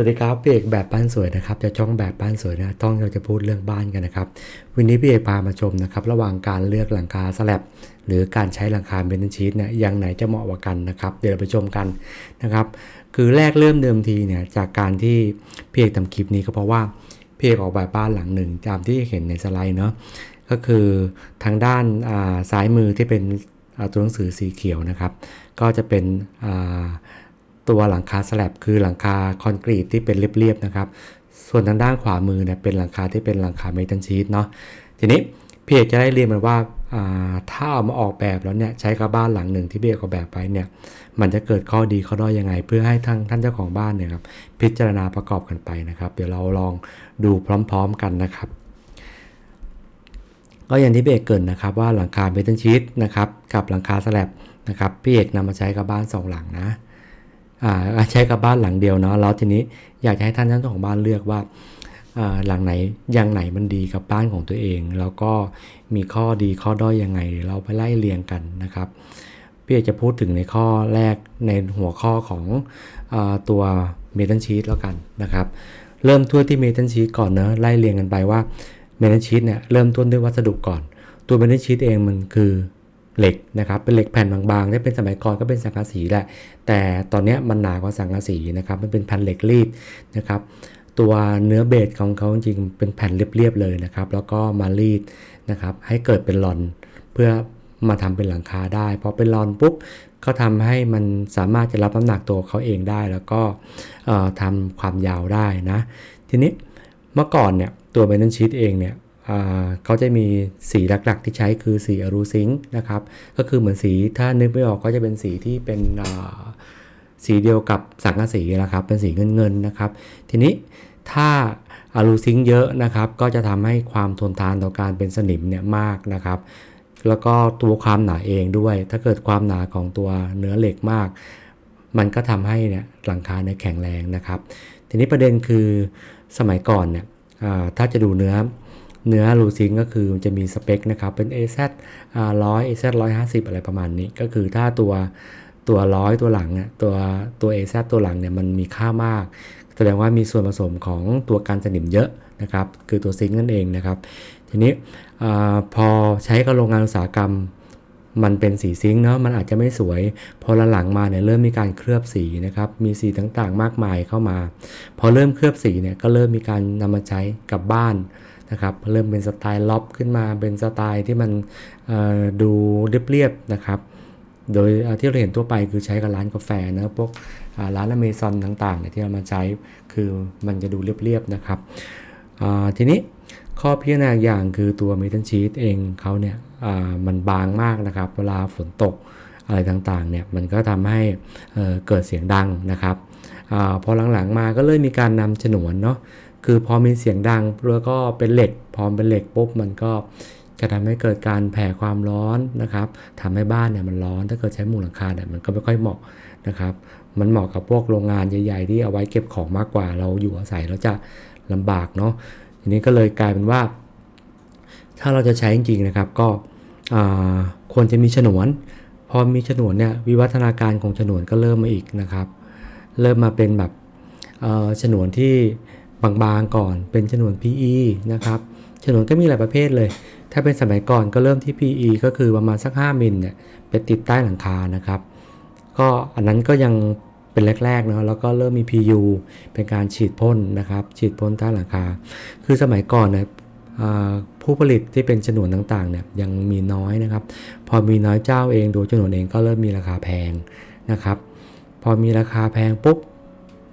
วัสดีครับพี่เอกแบบบ้านสวยนะครับจะช่องแบบบ้านสวยนะต้องเราจะพูดเรื่องบ้านกันนะครับวันนี้พี่เอกพามาชมนะครับระหว่างการเลือกหลังคาสลับหรือการใช้หลังคาเบนชีตเนี่ยอย่างไหนจะเหมาะกว่ากันนะครับ เดี๋ยวเราไปชมกันนะครับ คือแรกเริ่มเดิมทีเนี่ยจากการที่พี่เอกทำคลิปนี้ก็เพราะว่าพี่เอกออกแบบบ้านหลังหนึ่งตามที่เห็นในสไลด์เนาะก็คือทางด้านซ้ายมือที่เป็นตัวหนังสือสีเขียวนะครับ ก็จะเป็น ตัวหลังคาสลับคือหลังคาคอนกรีตที่เป็นเรียบๆนะครับ ส่วนทางด้านขวามือเนี่ยเป็นหลังคาที่เป็นหลังคาเมทัลชีตเนาะ ทีนี้พี่เอกจะได้เรียนมันว่าถ้าเอามาออกแบบแล้วเนี่ยใช้กับบ้านหลังหนึ่งที่พี่เอกออกแบบไปเนี่ยมันจะเกิดข้อดีข้อด้อยยังไง เพื่อให้ทั้งท่านเจ้าของบ้านเนี่ยครับพิจารณาประกอบกันไปนะครับ เดี๋ยวเราลองดูพร้อมๆกันนะครับก็อย่างที่พี่เอกเกินนะครับว่าหลังคาเมทัลชีตนะครับกับหลังคาสลับนะครับพี่เอกนำมาใช้กับบ้าน2หลังนะ ใช้กับบ้านหลังเดียวเนาะแล้วทีนี้อยากจะให้ท่านเจ้าของบ้านเลือกว่าหลังไหนอย่างไหนมันดีกับบ้านของตัวเอง แล้วก็มีข้อดีข้อด้อยยังไง เราไปไล่เรียงกันนะครับพี่จะพูดถึงในข้อแรกในหัวข้อของอตัวเมทัลชีตแล้วกันนะครับ เริ่มทั่วที่เมทัลชีตก่อนเนะไล่เรียงกันไปว่าเมทัลชีตเนี่ยเริ่มต้นด้วยวัสดุก่อน ตัวเมทัลชีตเองมันคือ เหล็กนะครับเป็นเหล็กแผ่นบางๆถ้าเป็นสมัยก่อนก็เป็นสังกะสีแหละ แต่ตอนนี้มันหนากว่าสังกะสีนะครับมันเป็นแผ่นเหล็กรีดนะครับตัวเนื้อเบสของเขาจริงๆเป็นแผ่นเรียบๆเลยนะครับ แล้วก็มารีดนะครับให้เกิดเป็นหลอนเพื่อมาทำเป็นหลังคาได้พอเป็นหลอนปุ๊บก็ทำให้มันสามารถจะรับน้ำหนักตัวเขาเองได้ แล้วก็ทำความยาวได้นะ ทีนี้เมื่อก่อนเนี่ยตัวเบนนชีตเองเนี่ย เขาจะมีสีหลักๆ ที่ใช้คือสีอรูซิงค์นะครับ ก็คือเหมือนสีถ้านึกไม่ออกก็จะเป็นสีที่เป็นสีเดียวกับสังกะสีนะครับ เป็นสีเงินๆนะครับ ทีนี้ถ้าอะลูซิงค์เยอะนะครับ ก็จะทำให้ความทนทานต่อการเป็นสนิมเนี่ยมากนะครับ แล้วก็ตัวความหนาเองด้วย ถ้าเกิดความหนาของตัวเนื้อเหล็กมาก มันก็ทำให้เนี่ยหลังคาเนี่ยแข็งแรงนะครับ ทีนี้ประเด็นคือสมัยก่อนเนี่ยถ้าจะดูเนื้อ เนื้อลูซิงก็คือจะมีสเปคนะครับ เป็น AZ ร้อย AZ ร้อยห้าสิบอะไรประมาณนี้ ก็คือถ้าตัวตัวร้อยตัวหลังเนี่ยตัวตัว AZ ตัวหลังเนี่ยมันมีค่ามาก แสดงว่ามีส่วนผสมของตัวการสนิมเยอะนะครับ คือตัวซิงนั่นเองนะครับ ทีนี้อพอใช้กับโรงงานอุตสาหกรรมมันเป็นสีซิงเนาะมันอาจจะไม่สวย พอหลังมาเนี่ยเริ่มมีการเคลือบสีนะครับมีสีต่างๆ มากมายเข้ามา พอเริ่มเคลือบสีเนี่ยก็เริ่มมีการนำมาใช้กับบ้าน นะครับเริ่มเป็นสไตล์ล็อบขึ้นมาเป็นสไตล์ที่มันดูเรียบๆนะครับโดยที่เราเห็นทั่วไปคือใช้กับร้านกาแฟนะพวกร้านอเมซอนต่างๆเนี่ยที่เรามาใช้คือมันจะดูเรียบๆนะครับทีนี้ข้อพิจารณาอย่างคือตัวเมทัลชีตเองเขาเนี่ยมันบางมากนะครับ เวลาฝนตกอะไรต่างๆเนี่ยมันก็ทำให้เกิดเสียงดังนะครับอพอหลังๆมาก็เลยมีการนำฉนวนเนาะ คือพอมีเสียงดังแล้วก็เป็นเหล็ก พอเป็นเหล็กปุ๊บมันก็จะทำให้เกิดการแผ่ความร้อนนะครับทำให้บ้านเนี่ยมันร้อน ถ้าเกิดใช้มุงหลังคาเนี่ยมันก็ไม่ค่อยเหมาะนะครับ มันเหมาะกับพวกโรงงานใหญ่ๆ ที่เอาไว้เก็บของมากกว่า เราอยู่อาศัยแล้วจะลำบากเนาะ ทีนี้ก็เลยกลายเป็นว่า ถ้าเราจะใช้จริงๆนะครับก็ควรจะมีฉนวน พอมีฉนวนเนี่ยวิวัฒนาการของฉนวนก็เริ่มมาอีกนะครับ เริ่มมาเป็นแบบฉนวนที่ บางๆก่อน เป็นฉนวน PE นะครับฉนวนก็มีหลายประเภทเลย ถ้าเป็นสมัยก่อนก็เริ่มที่ PE ก็คือประมาณสัก 5 มิลเนี่ยไปติดใต้หลังคานะครับ ก็อันนั้นก็ยังเป็นแรกๆนะแล้วก็เริ่มมี PU เป็นการฉีดพ่นนะครับ ฉีดพ่นใต้หลังคา คือสมัยก่อนเนี่ยผู้ผลิตที่เป็นฉนวนต่างๆเนี่ยยังมีน้อยนะครับ พอมีน้อยเจ้าเองดูฉนวนเองก็เริ่มมีราคาแพงนะครับ พอมีราคาแพงปุ๊บ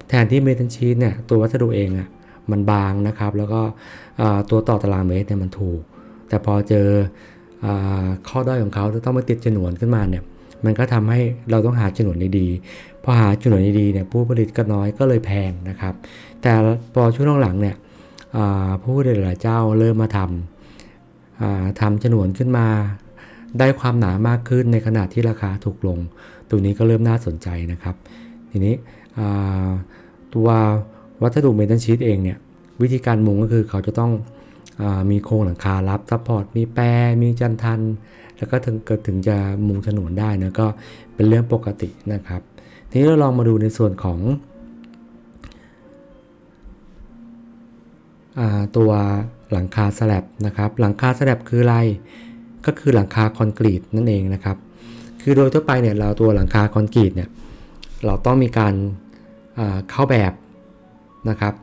แทนที่เมทัลชีตเนี่ยตัววัสดุเองอะ มันบางนะครับ แล้วก็ตัวต่อตารางเมตรเนี่ยมันถูก แต่พอเจอข้อด้อยของเขาต้องมาติดฉนวนขึ้นมาเนี่ยมันก็ทำให้เราต้องหาฉนวนดีๆพอหาฉนวนดีๆเนี่ยผู้ผลิตก็น้อยก็เลยแพงนะครับ แต่พอช่วงหลังเนี่ยผู้ผลิตหลายเจ้าเริ่มมาทำทำฉนวนขึ้นมา ได้ความหนามากขึ้นในขณะที่ราคาถูกลงตรงนี้ก็เริ่มน่าสนใจนะครับ ทีนี้ตัว วัสดุเมทัลชีตเองเนี่ยวิธีการมุงก็คือเขาจะต้องอมีโครงหลังคารับซัพพอร์ตมีแปรมีจันทัน แล้วก็ถึงเกิดถึงจะมุงฉนวนได้นะก็เป็นเรื่องปกตินะครับ ทีนี้เราลองมาดูในส่วนของอตัวหลังคาสแลบนะครับ หลังคาสแลบคืออะไรก็คือหลังคาคอนกรีตนั่นเองนะครับ คือโดยทั่วไปเนี่ยเราตัวหลังคาคอนกรีตเนี่ยเราต้องมีการเข้าแบบ นะครับ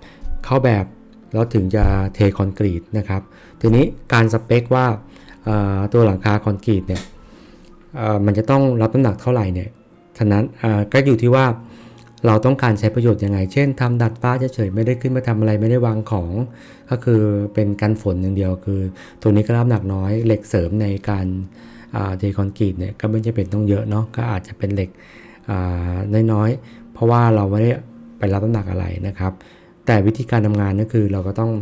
เข้าแบบแล้วถึงจะเทคอนกรีตนะครับ ทีนี้การสเปคว่าตัวหลังคาคอนกรีตเนี่ยมันจะต้องรับน้ำหนักเท่าไหร่เนี่ยฉะนั้นก็อยู่ที่ว่าเราต้องการใช้ประโยชน์ยังไง เช่นทำดัดฟ้าเฉยๆไม่ได้ขึ้นมาทำอะไรไม่ได้วางของ ก็คือเป็นกันฝนอย่างเดียวคือ ตัวนี้ก็รับหนักน้อยเหล็กเสริมในการเทคอนกรีตเนี่ยก็ไม่จำเป็นต้องเยอะเนาะก็อาจจะเป็นเหล็กน้อยๆ เพราะว่าเราไม่ได้ ไปรับน้ำหนักอะไรนะครับ แต่วิธีการทำงานก็คือเราก็ต้อง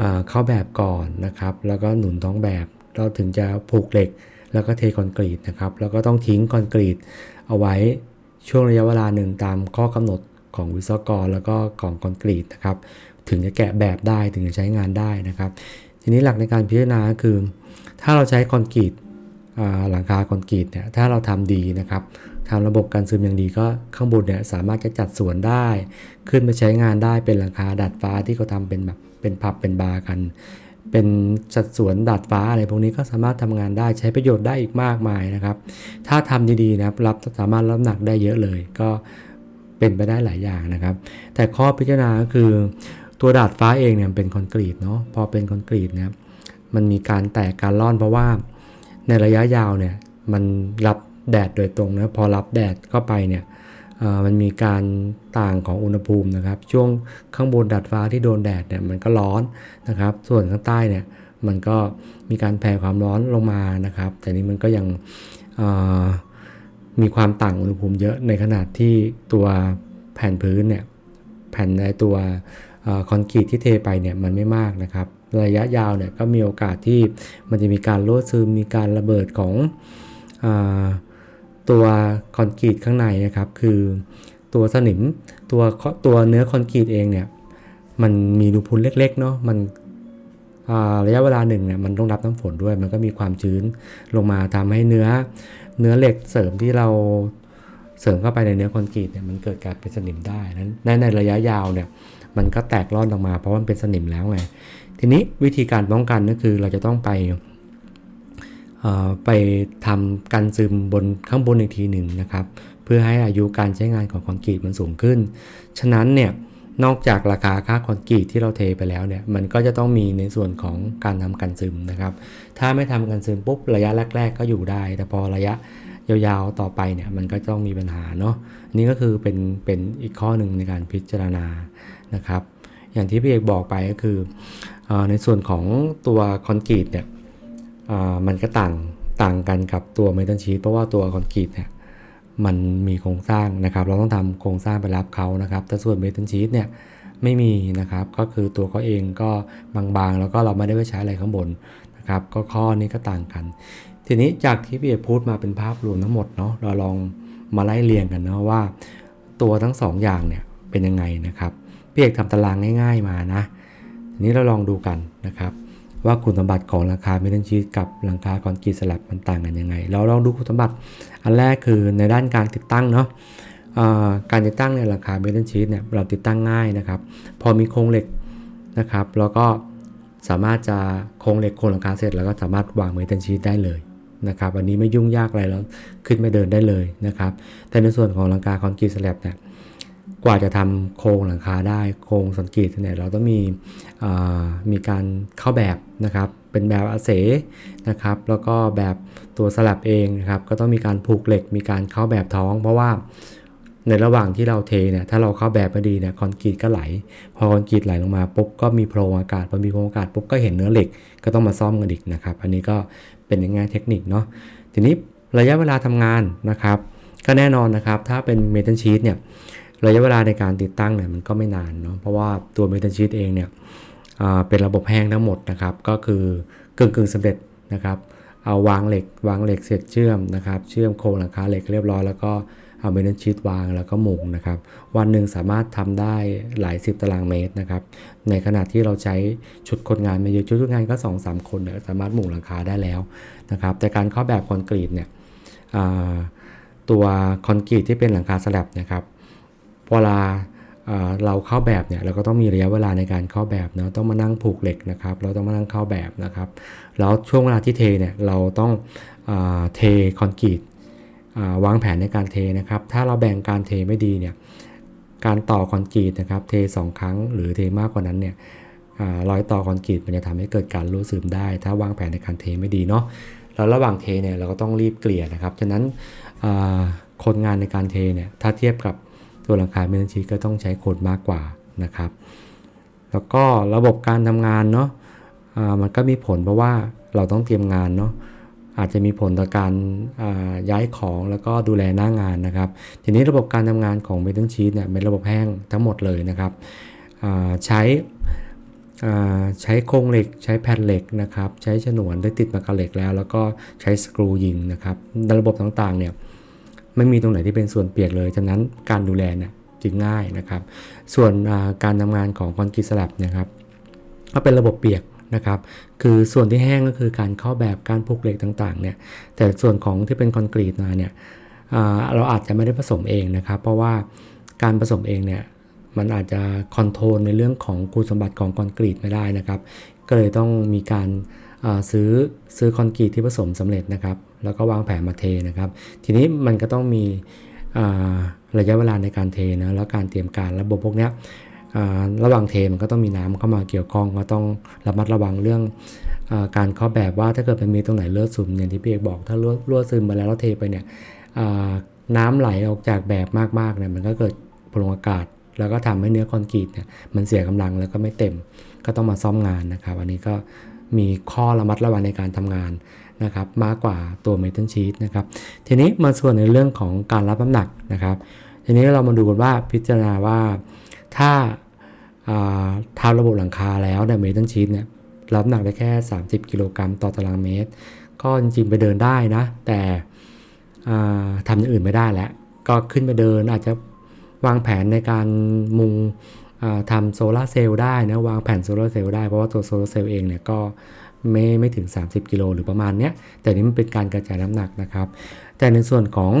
อเข้าแบบก่อนนะครับ แล้วก็หนุนท้องแบบ เราถึงจะผูกเหล็ก แล้วก็เทคอนกรีตนะครับ แล้วก็ต้องทิ้งคอนกรีตเอาไว้ช่วงระยะเวลาหนึ่งตามข้อกำหนดของวิศวกร แล้วก็ของคอนกรีตนะครับ ถึงจะแกะแบบได้ถึงจะใช้งานได้นะครับ ทีนี้หลักในการพิจารณาคือ ถ้าเราใช้คอนกรีตหลังคาคอนกรีตเนี่ยถ้าเราทำดีนะครับ ทำระบบการซึมอย่างดีก็ข้างบนเนี่ยสามารถจะจัดสวนได้ ขึ้นไปใช้งานได้เป็นหลังคาดัดฟ้าที่เขาทำเป็นแบบเป็นพับเป็นบาร์กัน เป็นจัดสวนดัดฟ้าอะไรพวกนี้ก็สามารถทำงานได้ใช้ประโยชน์ได้อีกมากมายนะครับ ถ้าทำดีๆนะครับรับสามารถรับน้ำหนักได้เยอะเลย ก็เป็นไปได้หลายอย่างนะครับ แต่ข้อพิจารณาก็คือตัวดาดฟ้าเองเนี่ยเป็นคอนกรีตเนาะพอเป็นคอนกรีตนะครับมันมีการแตกการร่อนเพราะว่าในระยะยาวเนี่ยมันรับ แดดโดยตรงนะพอรับแดดเข้าไปเนี่ยมันมีการต่างของอุณหภูมินะครับ ช่วงข้างบนดาดฟ้าที่โดนแดดเนี่ยมันก็ร้อนนะครับ ส่วนข้างใต้เนี่ยมันก็มีการแผ่ความร้อนลงมานะครับ แต่นี้มันก็ยังมีความต่างอุณหภูมิเยอะในขนาดที่ตัวแผ่นพื้นเนี่ยแผ่นในตัวอคอนกรีตที่เทไปเนี่ยมันไม่มากนะครับ ระยะยาวเนี่ยก็มีโอกาสที่มันจะมีการรั่วซึมมีการระเบิดของอ ตัวคอนกรีตข้างในนะครับ คือตัวสนิมตัวตัวเนื้อคอนกรีตเองเนี่ยมันมีรูพุนเล็กๆเนาะมันระยะเวลาหนึ่งเนี่ยมันต้องรับน้ำฝนด้วย มันก็มีความชื้นลงมาทำให้เนื้อเนื้อเหล็กเสริมที่เราเสริมเข้าไปในเนื้อคอนกรีตเนี่ยมันเกิดการเป็นสนิมได้นั้นในในระยะยาวเนี่ยมันก็แตกร่อนออกมาเพราะมันเป็นสนิมแล้วไงทีนี้วิธีการป้องกันก็คือเราจะต้องไป ไปทำกันซึมบนข้างบนอีกทีหนึ่งนะครับ เพื่อให้อายุการใช้งานของคอนกรีตมันสูงขึ้น ฉะนั้นเนี่ยนอกจากราคาค่าคอนกรีตที่เราเทไปแล้วเนี่ยมันก็จะต้องมีในส่วนของการทำกันซึมนะครับ ถ้าไม่ทำกันซึมปุ๊บระยะแรก ๆ ก็อยู่ได้ แต่พอระยะยาวๆต่อไปเนี่ยมันก็ต้องมีปัญหาเนาะนี่ก็คือเป็นเป็นอีกข้อหนึ่งในการพิจารณานะครับ อย่างที่พี่เอกบอกไปก็คืออในส่วนของตัวคอนกรีตเนี่ย มันก็ต่างต่างกันกับตัวเมทัลชีทเพราะว่าตัวคอนกรีตเนี่ยมันมีโครงสร้างนะครับ เราต้องทำโครงสร้างไปรับเขานะครับแต่ส่วนเมทัลชีตเนี่ยไม่มีนะครับก็คือตัวเขาเองก็บางๆ แล้วก็เราไม่ได้ไปใช้อะไรข้างบนนะครับ ก็ข้อนี้ก็ต่างกัน ทีนี้จากที่พี่เอพูดมาเป็นภาพรวมทั้งหมดเนาะเราลองมาไล่เรียงกันเนาะว่า ตัวทั้งสองอย่างเนี่ยเป็นยังไงนะครับพี่เอกทำตารางง่าย ๆมานะทีนี้เราลองดูกันนะครับ ว่าคุณสมบัติของหลังคาเมทัลชีตกับหลังคาคอนกรีตสลับมันต่างกันยังไง เราลองดูคุณสมบัติ อันแรกคือในด้านการติดตั้งเนาะการติดตั้งในหลังคาเมทัลชีตเนี่ยเราติดตั้งง่ายนะครับ พอมีโครงเหล็กนะครับ แล้วก็สามารถจะโครงเหล็กโครงหลังคาเสร็จ แล้วก็สามารถวางเมทัลชีตได้เลยนะครับอันนี้ไม่ยุ่งยากอะไรแล้วขึ้นไม่เดินได้เลยนะครับ แต่ในส่วนของหลังคาคอนกรีตสแลบเนี่ย กว่าจะทำโครงหลังคาได้โครงคอนกรีตเนี่ยเราต้องมีมีการเข้าแบบนะครับ เป็นแบบอาเสนะครับ แล้วก็แบบตัวสลับเองนะครับ ก็ต้องมีการผูกเหล็ก มีการเข้าแบบท้อง เพราะว่าในระหว่างที่เราเทเนี่ยถ้าเราเข้าแบบไม่ดีเนี่ยคอนกรีตก็ไหล พอคอนกรีตไหลลงมาปุ๊บก็มีโพรงอากาศพอมีโพรงอากาศปุ๊บก็เห็นเนื้อเหล็กก็ต้องมาซ่อมกันอีกนะครับ อันนี้ก็เป็นในแง่เทคนิคเนาะทีนี้ระยะเวลาทำงานนะครับ ก็แน่นอนนะครับ ถ้าเป็นเมทัลชีตเนี่ย ระยะเวลาในการติดตั้งเนี่ยมันก็ไม่นานเนาะเพราะว่าตัวเมทัลชีตเองเนี่ยเป็นระบบแห้งทั้งหมดนะครับ ก็คือกึ่งกึ่งสำเร็จนะครับ เอาวางเหล็กวางเหล็กเสร็จเชื่อมนะครับ เชื่อมโครงหลังคาเหล็กเรียบร้อยแล้วก็เอาเมทัลชีตวางแล้วก็หมุงนะครับ วันหนึ่งสามารถทำได้หลายสิบตารางเมตรนะครับ ในขณะที่เราใช้ชุดคนงานไม่เยอะชุดคนงานก็2อสคนเนี่ยสามารถหมุงหลังคาได้แล้วนะครับ แต่การข้าแบบคอนกรีตเนี่ยตัวคอนกรีตที่เป็นหลังคาสลับนะครับ เวลาเราเข้าแบบเนี่ยเราก็ต้องมีระยะเวลาในการเข้าแบบเนาะต้องมานั่งผูกเหล็กนะครับ เราต้องมานั่งเข้าแบบนะครับ แล้วช่วงเวลาที่เทเนี่ยเราต้องอเทคอนกรีตวางแผนในการเทนะครับ ถ้าเราแบ่งการเทไม่ดีเนี่ยการต่อคอนกรีตนะครับเทสองครั้งหรือเทมากกว่านั้นเนี่ยรอยต่อคอนกรีตมันจะทำให้เกิดการรั่วซึมได้ ถ้าวางแผนในการเทไม่ดีเนาะแล้วระหว่างเทเนี่ยเราก็ต้องรีบเกลี่ยนะครับฉะนั้นคนงานในการเทเนี่ยถ้าเทียบกับ ตัวหลังคาเมทัลชีทก็ต้องใช้คนมากกว่านะครับ แล้วก็ระบบการทำงานเนาะมันก็มีผลเพราะว่าเราต้องเตรียมงานเนาะอาจจะมีผลต่อการย้ายของแล้วก็ดูแลหน้างานนะครับ ทีนี้ระบบการทำงานของ Metal Sheet เนี่ยเป็นระบบแห้งทั้งหมดเลยนะครับใช้ใช้โครงเหล็กใช้แผ่นเหล็กนะครับ ใช้ฉนวนที่ติดมากับเหล็กแล้ว แล้วก็ใช้สกรูยิงนะครับระบบต่างๆเนี่ย ไม่มีตรงไหนที่เป็นส่วนเปียกเลยฉะนั้นการดูแลเนี่ยจึงง่ายนะครับ ส่วนการทำงานของคอนกรีตสลับนะครับก็เป็นระบบเปียกนะครับ คือส่วนที่แห้งก็คือการเข้าแบบการผูกเหล็กต่างๆเนี่ย แต่ส่วนของที่เป็นคอนกรีตมาเนี่ยเราอาจจะไม่ได้ผสมเองนะครับ เพราะว่าการผสมเองเนี่ยมันอาจจะคอนโทรลในเรื่องของคุณสมบัติของคอนกรีตไม่ได้นะครับ ก็เลยต้องมีการซื้อซื้อคอนกรีตที่ผสมสำเร็จนะครับ แล้วก็วางแผนมาเทนะครับ ทีนี้มันก็ต้องมีระยะเวลาในการเทนะแล้วการเตรียมการระบบพวกนี้ระหว่างเทมันก็ต้องมีน้ำเข้ามาเกี่ยวข้องก็ต้องระมัดระวังเรื่องอการข้าแบบว่าถ้าเกิดมันมีตรงไหนเลือดซึมอย่างที่พี่เอกบอกถ้ารั่วรั่วซึมไปแล้วเราเทไปเนี่ยน้ำไหลออกจากแบบมากๆเนี่ยมันก็เกิดพลงอากาศ แล้วก็ทำให้เนื้อคอนกรีตเนี่ยมันเสียกำลังแล้วก็ไม่เต็มก็ต้องมาซ่อมงานนะครับ อันนี้ก็มีข้อระมัดระวังในการทำงาน นะครับมากกว่าตัวเมทัลชีตนะครับทีนี้มาส่วนในเรื่องของการรับน้ำหนักนะครับ ทีนี้เรามาดูกันว่าพิจารณาว่าถ้าอ่าทำระบบหลังคาแล้วเนี่ยเมทัลชีตเนี่ยรับน้ำหนักได้แค่ 30 กิโลกรัมต่อตารางเมตร ก็จริงๆไปเดินได้นะ แต่ทำอย่างอื่นไม่ได้แล้ว ก็ขึ้นไปเดินอาจจะวางแผนในการมุงอ่าทำโซลาร์เซลล์ได้นะวางแผนโซลาร์เซลล์ได้เพราะว่าตัวโซลาร์เซลล์เองเนี่ยก็ ไม่ไม่ถึง 30 กิโลหรือประมาณเนี้ย แต่นี่มันเป็นการกระจายน้ำหนักนะครับ แต่ในส่วนของ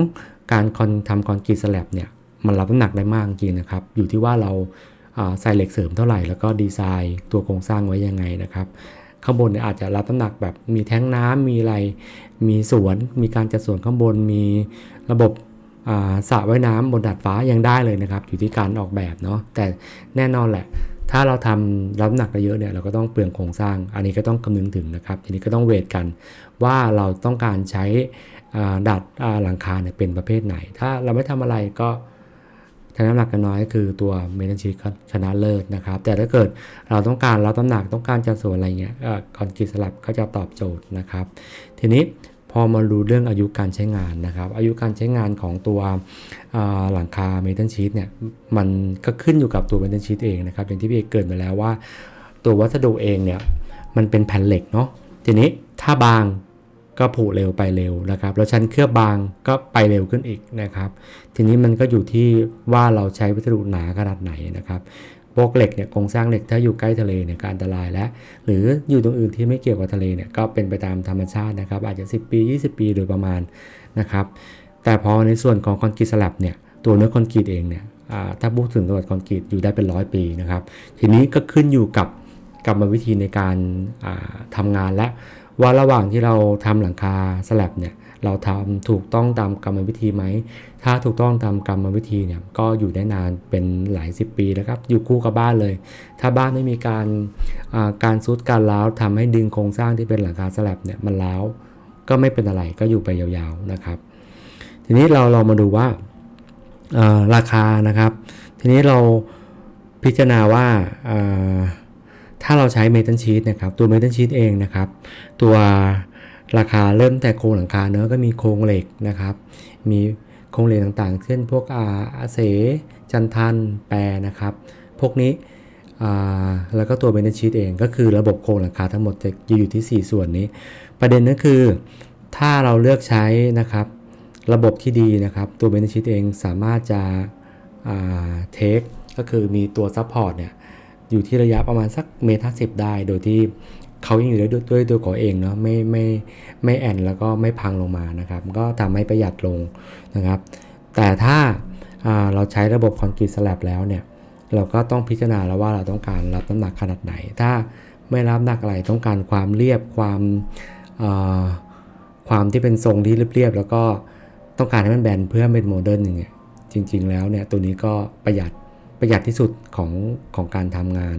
การคอนทำคอนกรีตสแลบเนี่ยมันรับน้ำหนักได้มากจริงนะครับ อยู่ที่ว่าเราใส่เหล็กเสริมเท่าไหร่ แล้วก็ดีไซน์ตัวโครงสร้างไว้ยังไงนะครับ ข้างบนเนี่ยอาจจะรับน้ำหนักแบบมีแท้งน้ำมีอะไร มีสวน มีการจัดสวนข้างบน มีระบบสระว่ายน้ำบนดาดฟ้ายังได้เลยนะครับ อยู่ที่การออกแบบเนาะ แต่แน่นอนแหละ ถ้าเราทำรับน้ำหนักเยอะเนี่ยเราก็ต้องเปลืองโครงสร้าง อันนี้ก็ต้องคำนึงถึงนะครับ ทีนี้ก็ต้องเวทกันว่าเราต้องการใช้อ่าดัดหลังคาเนี่ยเป็นประเภทไหน ถ้าเราไม่ทำอะไรก็ใช้น้ำหนักกันน้อยคือตัวเมทัลชีทชนะเลิศนะครับ แต่ถ้าเกิดเราต้องการรับน้ำหนักต้องการจัดส่วนอะไรเงี้ยคอนกรีตสลับก็จะตอบโจทย์นะครับ ทีนี้ พอมาดูเรื่องอายุการใช้งานนะครับ อายุการใช้งานของตัวหลังคาเมทัลชีทเนี่ยมันก็ขึ้นอยู่กับตัวเมทัลชีทเองนะครับ อย่างที่พี่เอกเกริดมาแล้วว่า ตัววัสดุเองเนี่ยมันเป็นแผ่นเหล็กเนาะทีนี้ถ้าบางก็ผุเร็วไปเร็วนะครับ แล้วชั้นเคลือบบางก็ไปเร็วขึ้นอีกนะครับ ทีนี้มันก็อยู่ที่ว่าเราใช้วัสดุหนาขนาดไหนนะครับ พวกเหล็กเนี่ยโครงสร้างเหล็กถ้าอยู่ใกล้ทะเลเนี่ยก็อันตรายแล้ว หรืออยู่ตรงอื่นที่ไม่เกี่ยวกับทะเลเนี่ยก็เป็นไปตามธรรมชาตินะครับ อาจจะ 10 ปี 20 ปีโดยประมาณนะครับ แต่พอในส่วนของคอนกรีตสลับเนี่ยตัวเนื้อคอนกรีตเองเนี่ยถ้าพูดถึงตัวคอนกรีตอยู่ได้เป็นร้อยปีนะครับ ทีนี้ก็ขึ้นอยู่กับกรรมวิธีในการอ่าทำงานและว่าระหว่างที่เราทำหลังคาสลับเนี่ย เราทำถูกต้องตามกรรมวิธีไหม ถ้าถูกต้องตามกรรมวิธีเนี่ยก็อยู่ได้นานเป็นหลายสิบปีแล้วครับ อยู่คู่กับบ้านเลย ถ้าบ้านไม่มีการการซุดการล้าวทำให้ดึงโครงสร้างที่เป็นหลังคาสลับเนี่ยมันล้าวก็ไม่เป็นอะไรก็อยู่ไปยาวๆนะครับ ทีนี้เราเรามาดูว่าราคานะครับ ทีนี้เราพิจารณาว่าถ้าเราใช้เมทัลชีตนะครับ ตัวเมทัลชีตเองนะครับ ตัว ราคาเริ่มแต่โครงหลังคาเนอะก็มีโครงเหล็กนะครับ มีโครงเหล็กต่างๆ เช่นพวกอาอาเส จันทัน แปรนะครับ พวกนี้แล้วก็ตัวเมทัลชีตเองก็คือระบบโครงหลังคาทั้งหมดจะอยู่ที่ 4 ส่วนนี้ ประเด็นก็คือถ้าเราเลือกใช้นะครับระบบที่ดีนะครับ ตัวเบนชิตเองสามารถจะเทคก็คือมีตัวซัพพอร์ตเนี่ยอยู่ที่ระยะประมาณสักเมตรห้าสิบได้ โดยที่ เขายังอยู่ได้ด้วยตัวของเองเนาะไม่ไม่ไม่แอนแล้วก็ไม่พังลงมานะครับ ก็ทำให้ประหยัดลงนะครับ แต่ถ้าาเราใช้ระบบคอนกรีตสแลบแล้วเนี่ยเราก็ต้องพิจารณาแล้วว่าเราต้องการรับน้ำหนักขนาดไหน ถ้าไม่รับหนักอะไรต้องการความเรียบความความที่เป็นทรงที่เรียบๆแล้วก็ต้องการให้มันแบนเพื่อเป็นโมเดิร์นอย่างเงี้ยจริง ๆ แล้วเนี่ยตัวนี้ก็ประหยัดประหยัดที่สุดของของการทำงาน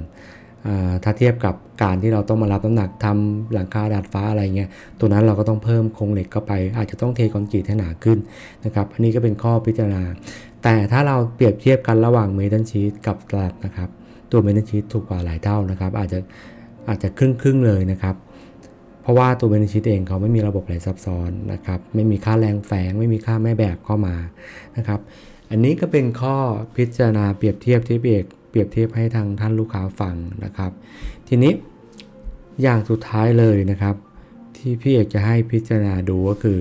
ถ้าเทียบกับการที่เราต้องมารับน้ำหนักทำหลังคาดาดฟ้าอะไรเงี้ย ตัวนั้นเราก็ต้องเพิ่มโครงเหล็กเข้าไป อาจจะต้องเทคอนกรีตให้หนาขึ้นนะครับ อันนี้ก็เป็นข้อพิจารณา แต่ถ้าเราเปรียบเทียบกันระหว่างเมทัลชีตกับสลับนะครับ ตัวเมทัลชีตถูกกว่าหลายเท่านะครับ อาจจะอาจจะครึ่งครึ่งเลยนะครับ เพราะว่าตัวเมทัลชีตเองเขาไม่มีระบบไหลซับซ้อนนะครับ ไม่มีค่าแรงแฝง ไม่มีค่าแม่แบบเข้ามานะครับ อันนี้ก็เป็นข้อพิจารณาเปรียบเทียบที่พี่เอก เปรียบเทียบให้ทางท่านลูกค้าฟังนะครับ ทีนี้อย่างสุดท้ายเลยนะครับ ที่พี่เอกจะให้พิจารณาดูก็คือ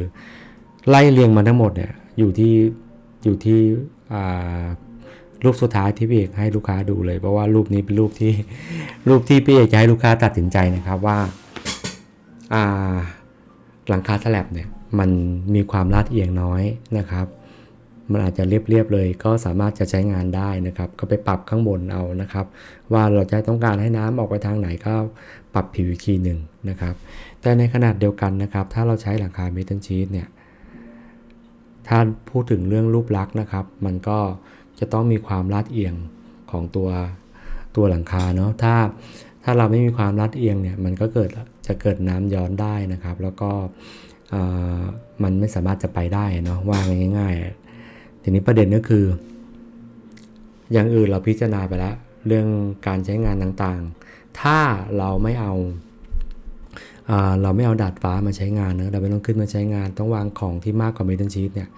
ไล่เรียงมาทั้งหมดเนี่ยอยู่ที่อยู่ที่รูปสุดท้ายที่พี่เอกให้ลูกค้าดูเลยเพราะว่ารูปนี้เป็นรูปที่รูปที่พี่เอกจะให้ลูกค้าตัดสินใจนะครับว่าอ่าหลังคาสลับเนี่ยมันมีความลาดเอียงน้อยนะครับ มันอาจจะเรียบๆเลย ก็สามารถจะใช้งานได้นะครับ ก็ไปปรับข้างบนเอานะครับ ว่าเราจะต้องการให้น้ำออกไปทางไหนก็ปรับผิวอีกทีหนึ่งนะครับ แต่ในขนาดเดียวกันนะครับ ถ้าเราใช้หลังคาเมทัลชีตเนี่ยถ้าพูดถึงเรื่องรูปลักษณ์นะครับ มันก็จะต้องมีความลาดเอียงของตัวตัวหลังคาเนาะถ้าถ้าเราไม่มีความลาดเอียงเนี่ยมันก็เกิดจะเกิดน้ำย้อนได้นะครับ แล้วก็มันไม่สามารถจะไปได้เนาะว่าง่ายๆ ทีนี้ประเด็นก็คือ อย่างอื่นเราพิจารณาไปแล้ว เรื่องการใช้งานต่างๆ ถ้าเราไม่เอาอาเราไม่เอาดาดฟ้ามาใช้งานเนอะเราไม่ต้องขึ้นมาใช้งาน ต้องวางของที่มากกว่าเมทัลชีตเนี่ย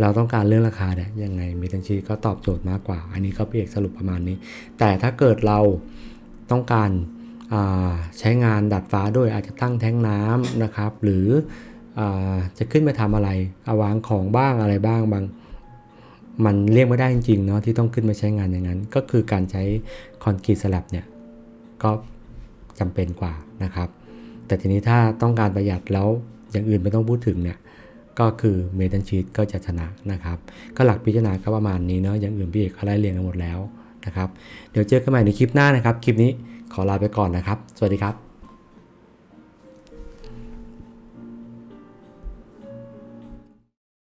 เราต้องการเรื่องราคาเนี่ยยังไงเมทัลชีตก็ตอบโจทย์มากกว่า อันนี้ก็เพียกสรุปประมาณนี้ แต่ถ้าเกิดเราต้องการาใช้งานดาดฟ้าด้วยอาจจะตั้งแท้งน้ำนะครับ หรืออจะขึ้นไปทำอะไรอาวางของบ้างอะไรบ้างบาง มันเรียกไม่ได้จริงๆเนาะที่ต้องขึ้นมาใช้งานอย่างนั้น ก็คือการใช้คอนกรีตสลับเนี่ยก็จำเป็นกว่านะครับ แต่ทีนี้ถ้าต้องการประหยัดแล้วอย่างอื่นไม่ต้องพูดถึงเนี่ยก็คือเมทัลชีตก็จะชนะนะครับ ก็หลักพิจารณาก็ประมาณนี้เนาะอย่างอื่นพี่เอกเขาไล่เรียงกันหมดแล้วนะครับ เดี๋ยวเจอกันใหม่ในคลิปหน้านะครับ คลิปนี้ขอลาไปก่อนนะครับ สวัสดีครับ